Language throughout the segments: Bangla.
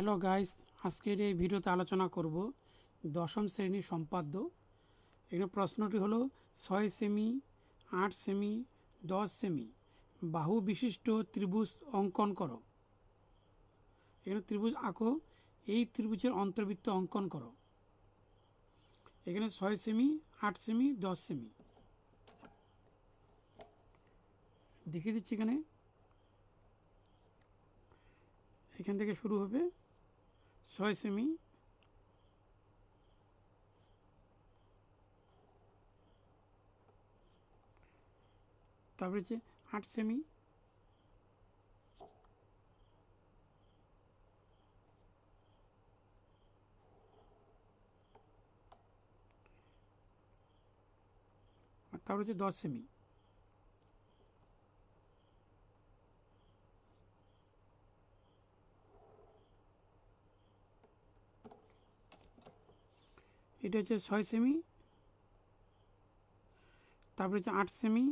হ্যালো গাইস আজকের এই ভিডিওতে আলোচনা করব দশম শ্রেণির সম্পাদ্য। এখানে প্রশ্নটি হলো, ছয় সেমি, আট সেমি, দশ সেমি, বাহু বিশিষ্ট ত্রিভুজ অঙ্কন করো। এখানে ত্রিভুজ আঁকো, এই ত্রিভুজের অন্তর্বৃত্ত অঙ্কন করো। এখানে ছয় সেমি, আট সেমি, দশ সেমি। দেখিয়ে দিচ্ছি এখানে। এখান থেকে শুরু হবে। ছয় সেমি তারপরে হচ্ছে আট সেমি তারপরে হচ্ছে দশ সেমি এটা হচ্ছে ছয় সেমি তারপরে হচ্ছে আট সেমি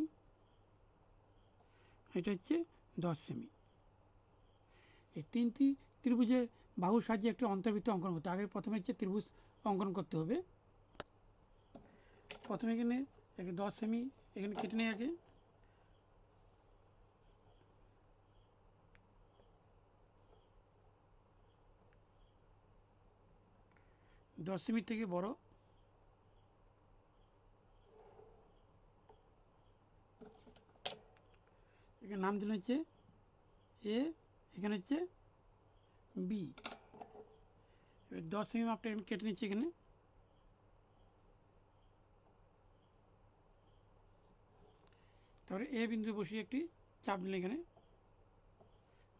এটা হচ্ছে দশ সেমি এই তিনটি ত্রিভুজের বাহুর সাহায্যে একটি অন্তর্বৃত্ত অঙ্কন করতে আগে প্রথমে হচ্ছে ত্রিভুজ অঙ্কন করতে হবে। প্রথমে এখানে এখানে দশ সেমি এখানে কেটে নেই আগে। দশ সেমির থেকে বড়। এখানে নাম দিলেন হচ্ছে এ, এখানে হচ্ছে বি। এবার দশ সেমি মাপটা এখানে কেটে নিচ্ছি এখানে। তারপরে এ বিন্দু বসিয়ে একটি চাপ নিলে এখানে।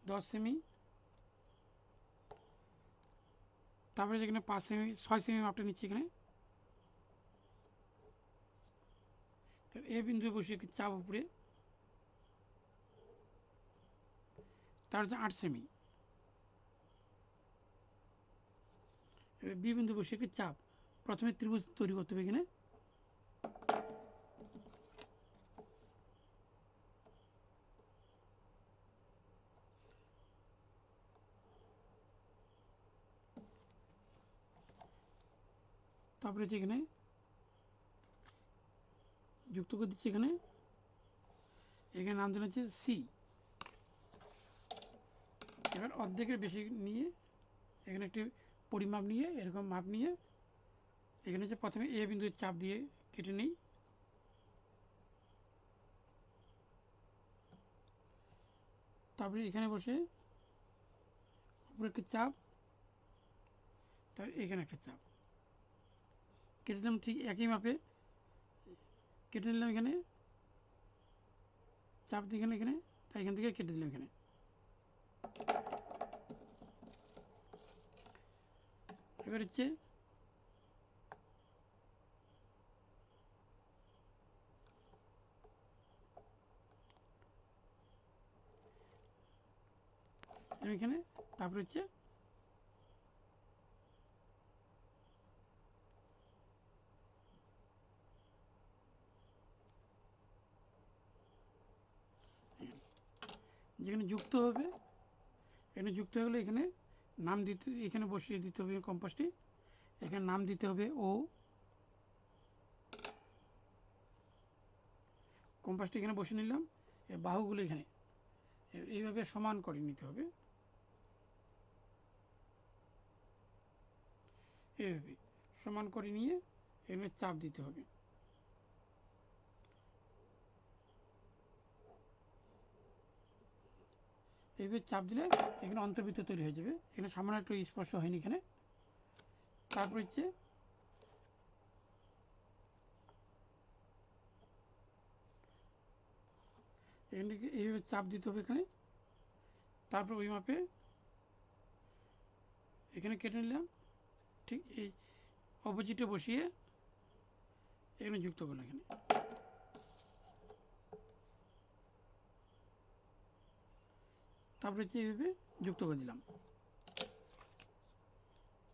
দশ সেমি তারপরে যেখানে পাঁচ সেমি, ছয় সেমি মাপটা নিচ্ছি এখানে। এ বিন্দু বসে চাপ উপরে। তার হচ্ছে আট সেমি। বি বিন্দু বসে চাপ। প্রথমে ত্রিভুজ তৈরি করতে হবে এখানে। তারপরে হচ্ছে এখানে যুক্ত করে দিচ্ছি এখানে এখানে নাম দেওয়া হচ্ছে সি। এবার অর্ধেকের বেশি নিয়ে এখানে একটি পরিমাপ নিয়ে, এরকম মাপ নিয়ে, এখানে হচ্ছে প্রথমে এ বিন্দুর চাপ দিয়ে কেটে নিই। তারপরে এখানে বসে উপরে একটি চাপ, তারপরে এখানে একটা চাপ। কেটে নিলাম ঠিক একই মাপে। কেটে নিলাম এখানে। চাপ দিয়ে এখানে তাই এখান থেকে কেটে দিলাম এখানে। এবার হচ্ছে এখানে, তারপরে হচ্ছে যেখানে যুক্ত হবে, এখানে যুক্ত হয়ে গেলে এখানে নাম দিতে, এখানে বসিয়ে দিতে হবে কম্পাসটি। এখানে নাম দিতে হবে ও। কম্পাসটি এখানে বসে নিলাম। বাহুগুলো এখানে। এইভাবে সমান করে নিতে হবে। এইভাবে সমান করে নিয়ে এখানে চাপ দিতে হবে। এইভাবে চাপ দিলে এখানে অন্তর্বৃত্ত তৈরি হয়ে যাবে। এখানে সামান্য একটু স্পর্শ হয়নি এখানে। তারপর হচ্ছে এখানে এইভাবে চাপ দিতে হবে এখানে। তারপর ওই মাপে এখানে কেটে নিলাম। ঠিক এই অপোজিটে বসিয়ে এখানে যুক্ত করলাম এখানে। তারপরে এইভাবে যুক্ত করে দিলাম।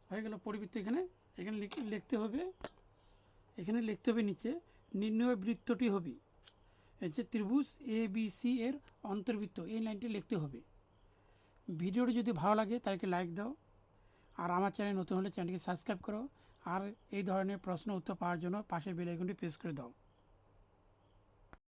হয়ে গেল পরিবৃত্ত এখানে। এখানে লিখতে হবে, এখানে লিখতে হবে নিচে নির্ণয় বৃত্তটি হবে হচ্ছে ত্রিভুজ এ বি সি এর অন্তর্বৃত্ত, এই লাইনটি লিখতে হবে। ভিডিওটি যদি ভালো লাগে তাদেরকে লাইক দাও। আর আমার চ্যানেল নতুন হলে চ্যানেলকে সাবস্ক্রাইব করো। আর এই ধরনের প্রশ্ন উত্তর পাওয়ার জন্য পাশে বেল আইকনটি প্রেস করে দাও।